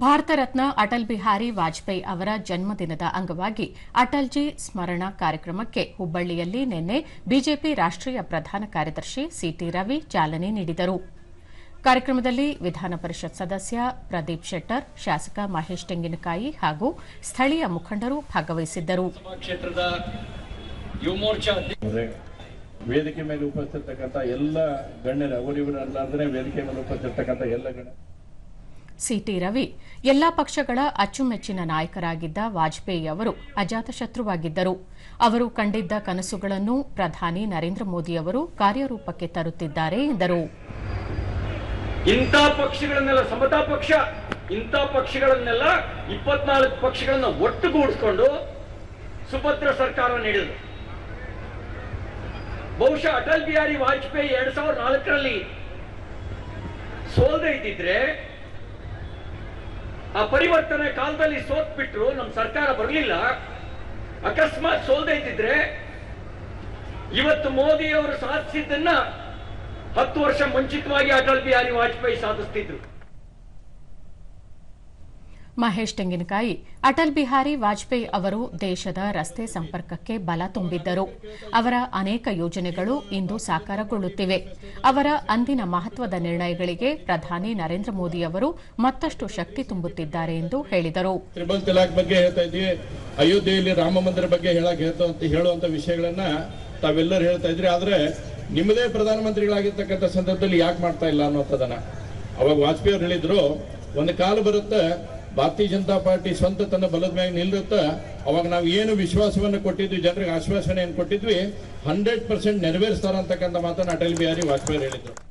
ಭಾರತ ರತ್ನ ಅಟಲ್ ಬಿಹಾರಿ ವಾಜಪೇಯಿ ಅವರ ಜನ್ಮದಿನದ ಅಂಗವಾಗಿ ಅಟಲ್ಜಿ ಸ್ಮರಣ ಕಾರ್ಯಕ್ರಮಕ್ಕೆ ಹುಬ್ಬಳ್ಳಿಯಲ್ಲಿ ನಿನ್ನೆ ಬಿಜೆಪಿ ರಾಷ್ಟೀಯ ಪ್ರಧಾನ ಕಾರ್ಯದರ್ಶಿ ಸಿಟಿ ರವಿ ಚಾಲನೆ ನೀಡಿದರು. ಕಾರ್ಯಕ್ರಮದಲ್ಲಿ ವಿಧಾನ ಪರಿಷತ್ ಸದಸ್ಯ ಪ್ರದೀಪ್ ಶೆಟ್ಟರ್, ಶಾಸಕ ಮಹೇಶ್ ತೆಂಗಿನಕಾಯಿ ಹಾಗೂ ಸ್ಥಳೀಯ ಮುಖಂಡರು ಭಾಗವಹಿಸಿದ್ದರು. ವೇದಿಕೆ ಮೇಲೆ ಎಲ್ಲ ಗಣ್ಯರ ವೇದಿಕೆ ಮೇಲೆ ಎಲ್ಲ ಸಿಟಿ ರವಿ. ಎಲ್ಲಾ ಪಕ್ಷಗಳ ಅಚ್ಚುಮೆಚ್ಚಿನ ನಾಯಕರಾಗಿದ್ದ ವಾಜಪೇಯಿ ಅವರು ಅಜಾತಶತ್ರುವಾಗಿದ್ದರು. ಅವರು ಕಂಡಿದ್ದ ಕನಸುಗಳನ್ನು ಪ್ರಧಾನಿ ನರೇಂದ್ರ ಮೋದಿ ಅವರು ಕಾರ್ಯರೂಪಕ್ಕೆ ತರುತ್ತಿದ್ದಾರೆ ಎಂದರು. ಇಂಥ ಪಕ್ಷಗಳನ್ನೆಲ್ಲ, ಸಮತಾ ಪಕ್ಷ, ಇಂಥ ಪಕ್ಷಗಳನ್ನೆಲ್ಲ ಇಪ್ಪತ್ನಾಲ್ಕು ಪಕ್ಷಗಳನ್ನ ಒಟ್ಟುಗೂಡಿಸಿಕೊಂಡು ಸುಭದ್ರ ಸರ್ಕಾರ ನೀಡಿದರು. ಬಹುಶಃ ಅಟಲ್ ಬಿಹಾರಿ ವಾಜಪೇಯಿ ಎರಡ್ ಸಾವಿರದ ನಾಲ್ಕರಲ್ಲಿ ಸೋಲ್ದೇ ಇದ್ದಿದ್ರೆ ಆ ಪರಿವರ್ತನೆ ಕಾಲದಲ್ಲಿ ಸೋತ್ ಬಿಟ್ರು ನಮ್ಮ ಸರ್ಕಾರ ಬರಲಿಲ್ಲ. ಅಕಸ್ಮಾತ್ ಸೋಲ್ದೇ ಇದ್ದಿದ್ರೆ ಇವತ್ತು ಮೋದಿ ಅವರು ಸಾಧಿಸಿದ್ದನ್ನ ಹತ್ತು ವರ್ಷ ಮುಂಚಿತವಾಗಿ ಅಟಲ್ ಬಿಹಾರಿ ವಾಜಪೇಯಿ ಸಾಧಿಸ್ತಿದ್ರು. ಮಹೇಶ್ ತೆಂಗಿನಕಾಯಿ. ಅಟಲ್ ಬಿಹಾರಿ ವಾಜಪೇಯಿ ಅವರು ದೇಶದ ರಸ್ತೆ ಸಂಪರ್ಕಕ್ಕೆ ಬಲ ತುಂಬಿದ್ದರು. ಅವರ ಅನೇಕ ಯೋಜನೆಗಳು ಇಂದು ಸಾಕಾರಗೊಳ್ಳುತ್ತಿವೆ. ಅವರ ಅಂದಿನ ಮಹತ್ವದ ನಿರ್ಣಯಗಳಿಗೆ ಪ್ರಧಾನಿ ನರೇಂದ್ರ ಮೋದಿ ಅವರು ಮತ್ತಷ್ಟು ಶಕ್ತಿ ತುಂಬುತ್ತಿದ್ದಾರೆ ಎಂದು ಹೇಳಿದರು. ತ್ರಿಬಲ್ ಬಗ್ಗೆ ಹೇಳ್ತಾ ಇದ್ವಿ. ಅಯೋಧ್ಯೆಯಲ್ಲಿ ರಾಮ ಮಂದಿರ ಬಗ್ಗೆ ಹೇಳುವಂತ ವಿಷಯಗಳನ್ನ ತಾವೆಲ್ಲರೂ ಹೇಳ್ತಾ ಇದ್ರಿ. ಆದ್ರೆ ನಿಮ್ಮದೇ ಪ್ರಧಾನಮಂತ್ರಿಗಳಾಗಿರ್ತಕ್ಕಂಥ ಸಂದರ್ಭದಲ್ಲಿ ಯಾಕೆ ಮಾಡ್ತಾ ಇಲ್ಲ ಅನ್ನೋದನ್ನ ಅವಾಗ ವಾಜಪೇಯಿ ಅವ್ರು ಹೇಳಿದ್ರು, ಒಂದು ಕಾಲ ಬರುತ್ತೆ ಭಾರತೀಯ ಜನತಾ ಪಾರ್ಟಿ ಸ್ವಂತ ತನ್ನ ಬಲದ ಮ್ಯಾಗ ನಿಲ್ಲುತ್ತ, ಅವಾಗ ನಾವು ಏನು ವಿಶ್ವಾಸವನ್ನು ಕೊಟ್ಟಿದ್ವಿ, ಜನರಿಗೆ ಆಶ್ವಾಸನೆಯನ್ನು ಕೊಟ್ಟಿದ್ವಿ, ಹಂಡ್ರೆಡ್ ಪರ್ಸೆಂಟ್ ನೆರವೇರಿಸ್ತಾರ ಅಂತಕ್ಕಂಥ ಮಾತನ್ನು ಅಟಲ್ ಬಿಹಾರಿ ವಾಜಪೇಯಿ ಹೇಳಿದ್ರು.